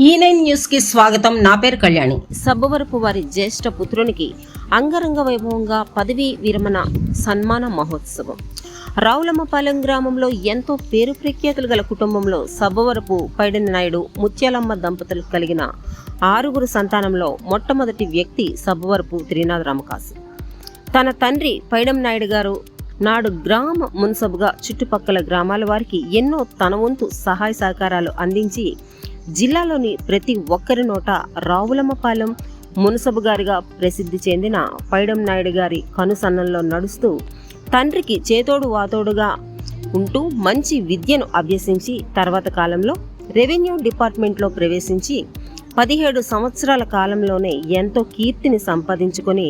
E ఈ nine న్యూస్కి స్వాగతం. నా పేరు కళ్యాణి. సబ్బవరపు వారి జ్యేష్ఠ పుత్రునికి అంగరంగ వైభవంగా పదవీ విరమణ సన్మాన మహోత్సవం. రావులమ్మపాలెం గ్రామంలో ఎంతో పేరు ప్రఖ్యాతులు గల కుటుంబంలో సబ్బవరపు పైడని నాయుడు ముత్యాలమ్మ దంపతులు కలిగిన ఆరుగురు సంతానంలో మొట్టమొదటి వ్యక్తి సబ్బవరపు త్రినాథ్ రామకాసు. తన తండ్రి పైడం నాయుడు గారు నాడు గ్రామ మున్సబుగా చుట్టుపక్కల గ్రామాల వారికి ఎన్నో తన వంతు సహాయ సహకారాలు అందించి జిల్లాలోని ప్రతి ఒక్కరి నోట రావులమ్మపాలెం మునసబుగారిగా ప్రసిద్ధి చెందిన పైడం నాయుడు గారి కనుసన్నంలో నడుస్తూ తండ్రికి చేతోడు వాతోడుగా ఉంటూ మంచి విద్యను అభ్యసించి తర్వాత కాలంలో రెవెన్యూ డిపార్ట్మెంట్లో ప్రవేశించి పదిహేడు సంవత్సరాల కాలంలోనే ఎంతో కీర్తిని సంపాదించుకొని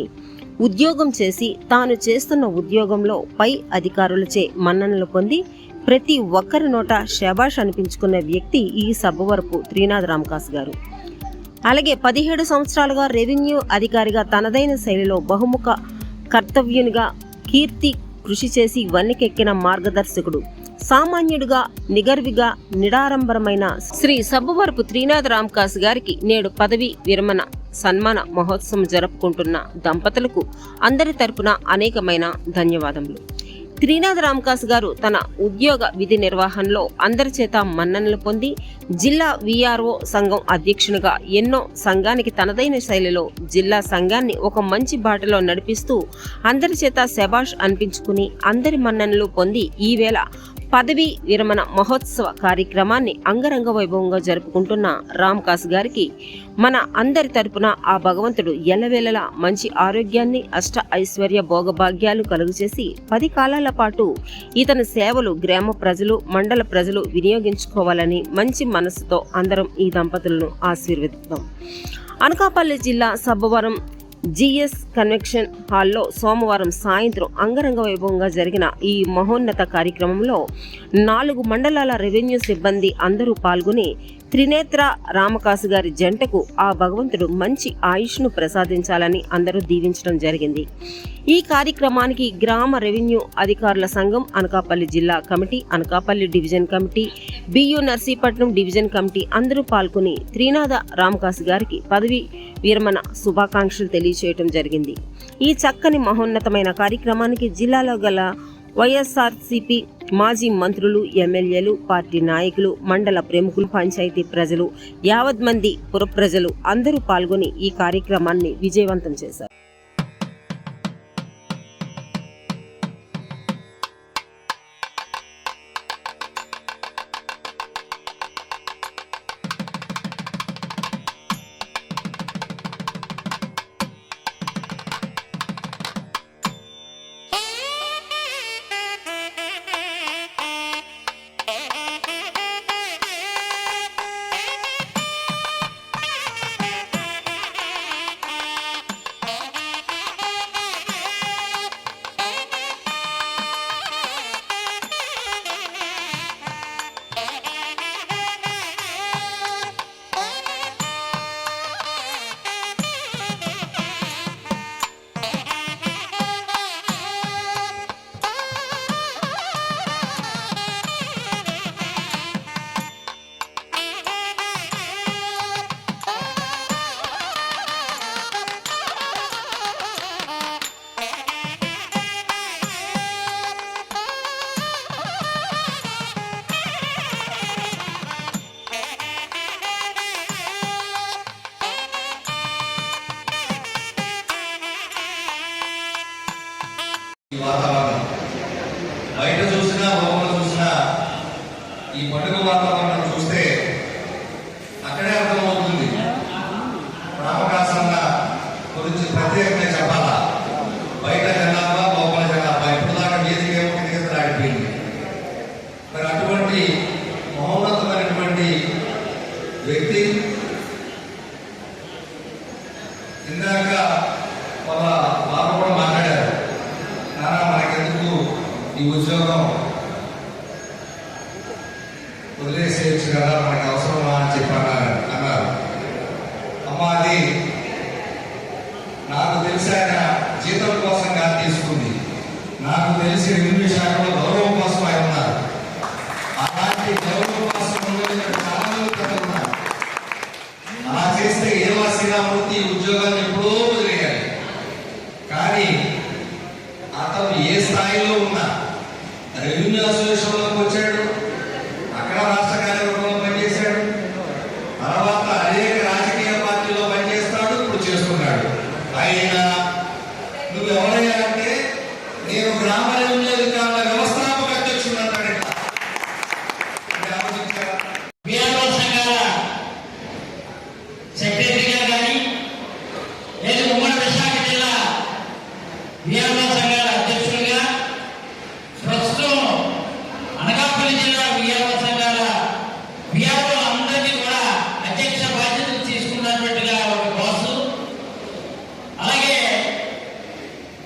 ఉద్యోగం చేసి తాను చేస్తున్న ఉద్యోగంలో పై అధికారులచే మన్ననలు పొంది ప్రతి ఒక్కరి నోట శబాష్ అనిపించుకున్న వ్యక్తి ఈ సబ్బవరపు త్రీనాథ్ రామకాస్ గారు. అలాగే పదిహేడు సంవత్సరాలుగా రెవెన్యూ అధికారిగా తనదైన శైలిలో బహుముఖ కర్తవ్యునిగా కీర్తి కృషి చేసి వన్నెకెక్కిన మార్గదర్శకుడు సామాన్యుడుగా నిగర్విగా నిడారంభరమైన శ్రీ సబ్బవరపు త్రీనాథ్ రామకాస్ గారికి నేడు పదవి విరమణ సన్మాన మహోత్సవం జరుపుకుంటున్న దంపతులకు అందరి తరపున అనేకమైన ధన్యవాదములు. త్రినాథ్ రామకాస్ గారు తన ఉద్యోగ విధి నిర్వహణలో అందరి చేత మన్ననలు పొంది జిల్లా విఆర్ఓ సంఘం అధ్యక్షునిగా ఎన్నో సంఘానికి తనదైన శైలిలో జిల్లా సంఘాన్ని ఒక మంచి బాటలో నడిపిస్తూ అందరి చేత శబాష్ అనిపించుకుని అందరి మన్ననలు పొంది ఈవేళ పదవి విరమణ మహోత్సవ కార్యక్రమాన్ని అంగరంగ వైభవంగా జరుపుకుంటున్న రామ్కాస్ గారికి మన అందరి తరపున ఆ భగవంతుడు ఎల్లవేళలా మంచి ఆరోగ్యాన్ని అష్ట ఐశ్వర్య భోగభాగ్యాలు కలుగజేసి పది కాలాల పాటు ఇతని సేవలు గ్రామ ప్రజలు మండల ప్రజలు వినియోగించుకోవాలని మంచి మనసుతో అందరం ఈ దంపతులను ఆశీర్వదిద్దాం. అనకాపల్లి జిల్లా సబ్బవరం జిఎస్ కన్వెక్షన్ హాల్లో సోమవారం సాయంత్రం అంగరంగ వైభవంగా జరిగిన ఈ మహోన్నత కార్యక్రమంలో నాలుగు మండలాల రెవెన్యూ సిబ్బంది అందరూ పాల్గొని త్రినేత్ర రామకాసు గారి జంటకు ఆ భగవంతుడు మంచి ఆయుష్ను ప్రసాదించాలని అందరూ దీవించడం జరిగింది. ఈ కార్యక్రమానికి గ్రామ రెవెన్యూ అధికారుల సంఘం అనకాపల్లి జిల్లా కమిటీ అనకాపల్లి డివిజన్ కమిటీ బియు నర్సీపట్నం డివిజన్ కమిటీ అందరూ పాల్గొని త్రినాథ రామకాసు గారికి పదవి విరమణ శుభాకాంక్షలు తెలియచేయటం జరిగింది. ఈ చక్కని మహోన్నతమైన కార్యక్రమానికి జిల్లాలో గల వైఎస్ఆర్సీపీ మాజీ మంత్రులు ఎమ్మెల్యేలు పార్టీ నాయకులు మండల ప్రముఖులు పంచాయతీ ప్రజలు యావత్ మంది పుర ప్రజలు అందరూ పాల్గొని ఈ కార్యక్రమాన్ని విజయవంతం చేశారు. వ్యక్తి ఇందాక వాళ్ళ మాట కూడా మాట్లాడారు నానా మనకెందుకు ఈ ఉద్యోగం? వదిలేసేయచ్చు కదా మనకి అవసరమా? అని చెప్పి అన్నారు అన్నారు. అమ్మ అది నాకు తెలిసి ఆయన జీతం కోసం కాదు తీసుకుంది. నాకు తెలిసి రెవెన్యూ శాఖలో గౌరవం స్థాయిలో ఉన్న రెవెన్యూ అసోసియేషన్